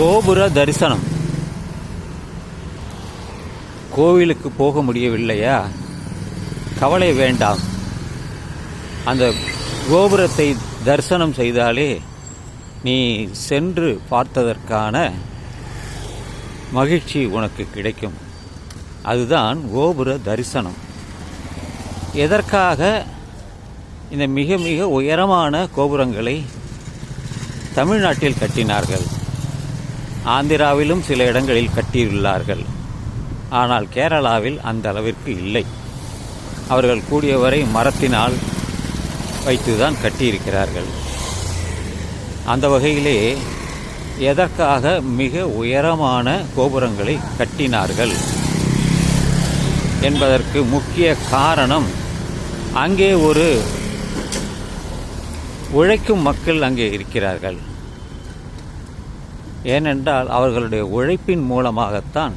கோபுர தரிசனம். கோவிலுக்கு போக முடியவில்லையா? கவலை வேண்டாம். அந்த கோபுரத்தை தரிசனம் செய்தாலே நீ சென்று பார்த்ததற்கான மகிழ்ச்சி உனக்கு கிடைக்கும். அதுதான் கோபுர தரிசனம். எதற்காக இந்த மிக மிக உயரமான கோபுரங்களை தமிழ்நாட்டில் கட்டினார்கள்? ஆந்திராவிலும் சில இடங்களில் கட்டியுள்ளார்கள். ஆனால் கேரளாவில் அந்த அளவிற்கு இல்லை. அவர்கள் கூடியவரை மரத்தினால் வைத்துதான் கட்டியிருக்கிறார்கள். அந்த வகையிலே எதற்காக மிக உயரமான கோபுரங்களை கட்டினார்கள்? என்பதற்கு முக்கிய காரணம் அங்கே ஒரு உழைக்கும் மக்கள் அங்கே இருக்கிறார்கள். ஏனென்றால் அவர்களுடைய உழைப்பின் மூலமாகத்தான்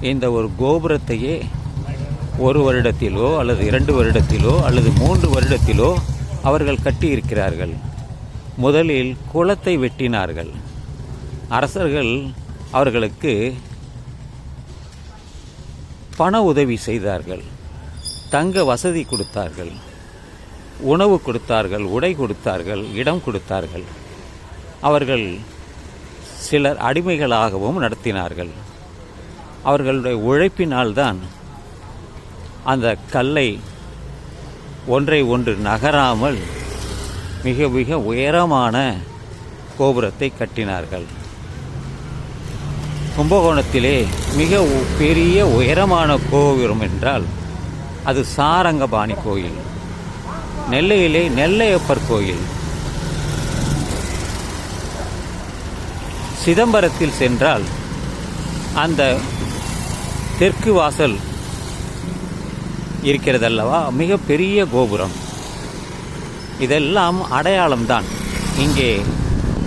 இந்த ஒரு கோபுரத்தையே ஒரு வருடத்திலோ அல்லது இரண்டு வருடத்திலோ அல்லது மூன்று வருடத்திலோ அவர்கள் கட்டியிருக்கிறார்கள். முதலில் குளத்தை வெட்டினார்கள். அரசர்கள் அவர்களுக்கு பண உதவி செய்தார்கள். தங்க வசதி கொடுத்தார்கள். உணவு கொடுத்தார்கள் உடை கொடுத்தார்கள் இடம் கொடுத்தார்கள். அவர்கள் சிலர் அடிமைகளாகவும் நடத்தினார்கள். அவர்களுடைய உழைப்பினால்தான் அந்த கல்லை ஒன்றை ஒன்று நகராமல் மிக மிக உயரமான கோபுரத்தை கட்டினார்கள். கும்பகோணத்திலே மிக பெரிய உயரமான கோபுரம் என்றால் அது சாரங்கபாணி கோயில். நெல்லையிலே நெல்லையப்பர் கோயில். சிதம்பரத்தில் சென்றால் அந்த தெற்கு வாசல் இருக்கிறதல்லவா? மிகப்பெரிய கோபுரம். இதெல்லாம் அடையாளம்தான். இங்கே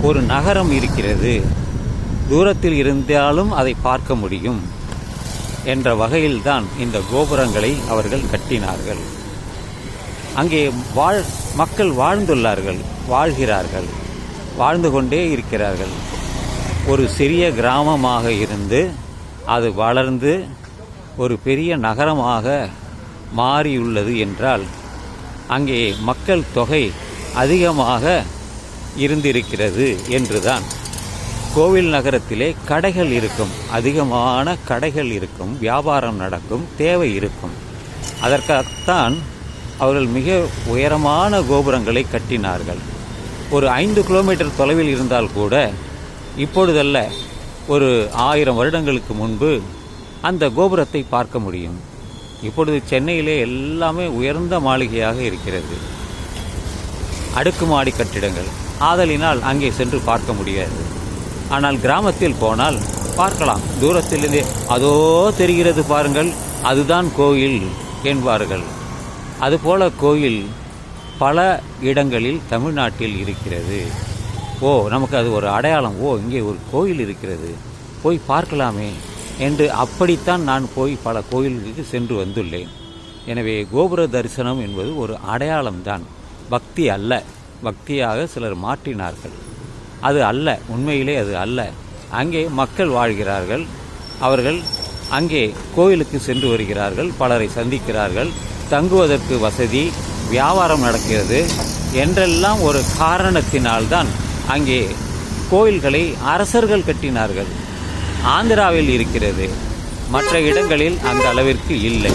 ஒரு நகரம் இருக்கிறது. தூரத்தில் இருந்தாலும் அதை பார்க்க முடியும் என்ற வகையில்தான் இந்த கோபுரங்களை அவர்கள் கட்டினார்கள். அங்கே வாழ் மக்கள் வாழ்ந்துள்ளார்கள் வாழ்கிறார்கள் வாழ்ந்து கொண்டே இருக்கிறார்கள். ஒரு சிறிய கிராமமாக இருந்து அது வளர்ந்து ஒரு பெரிய நகரமாக மாறியுள்ளது என்றால் அங்கே மக்கள் தொகை அதிகமாக இருந்திருக்கிறது என்றுதான். கோவில் நகரத்திலே கடைகள் இருக்கும் அதிகமான கடைகள் இருக்கும் வியாபாரம் நடக்கும் தேவை இருக்கும். அதற்காகத்தான் அவர்கள் மிக உயரமான கோபுரங்களை கட்டினார்கள். ஒரு ஐந்து கிலோமீட்டர் தொலைவில் இருந்தால் கூட இப்பொழுதல்ல ஒரு ஆயிரம் வருடங்களுக்கு முன்பு அந்த கோபுரத்தை பார்க்க முடியும். இப்பொழுது சென்னையிலே எல்லாமே உயர்ந்த மாளிகையாக இருக்கிறது. அடுக்குமாடி கட்டிடங்கள் ஆதலினால் அங்கே சென்று பார்க்க முடியாது. ஆனால் கிராமத்தில் போனால் பார்க்கலாம். தூரத்திலிருந்தே அதோ தெரிகிறது பாருங்கள் அதுதான் கோயில் என்பார்கள். அதுபோல கோயில் பல இடங்களில் தமிழ்நாட்டில் இருக்கிறது. ஓ நமக்கு அது ஒரு அடையாளம். ஓ இங்கே ஒரு கோயில் இருக்கிறது. போய் பார்க்கலாமே என்று அப்படித்தான் நான் போய் பல கோயில்களுக்கு சென்று வந்துள்ளேன். எனவே கோபுர தரிசனம் என்பது ஒரு அடையாளம்தான் பக்தி அல்ல. பக்தியாக சிலர் மாற்றினார்கள். அது அல்ல. உண்மையிலே அது அல்ல. அங்கே மக்கள் வாழ்கிறார்கள். அவர்கள் அங்கே கோயிலுக்கு சென்று வருகிறார்கள். பலரை சந்திக்கிறார்கள். தங்குவதற்கு வசதி. வியாபாரம் நடக்கிறது. என்றெல்லாம் ஒரு காரணத்தினால்தான் அங்கே கோயில்களை அரசர்கள் கட்டினார்கள். ஆந்திராவில் இருக்கிறது. மற்ற இடங்களில் அந்த அளவிற்கு இல்லை.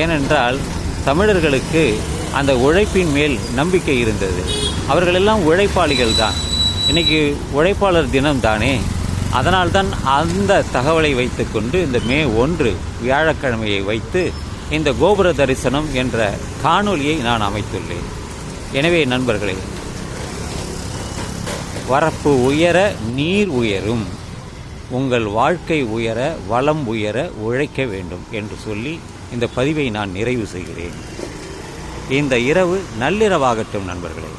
ஏனென்றால் தமிழர்களுக்கு அந்த உழைப்பின் மேல் நம்பிக்கை இருந்தது. அவர்களெல்லாம் உழைப்பாளிகள் தான் இன்னைக்கு உழைப்பாளர் தினம் தானே. அதனால்தான் அந்த தகவலை வைத்துக்கொண்டு இந்த மே ஒன்று வியாழக்கிழமையை வைத்து இந்த கோபுர தரிசனம் என்ற காணொளியை நான் அமைத்துள்ளேன். எனவே நண்பர்களே வரப்பு உயர நீர் உயரும். உங்கள் வாழ்க்கை உயர வளம் உயர உழைக்க வேண்டும் என்று சொல்லி இந்த பதிவை நான் நிறைவு செய்கிறேன். இந்த இரவு நள்ளிரவாகட்டும் நண்பர்களே.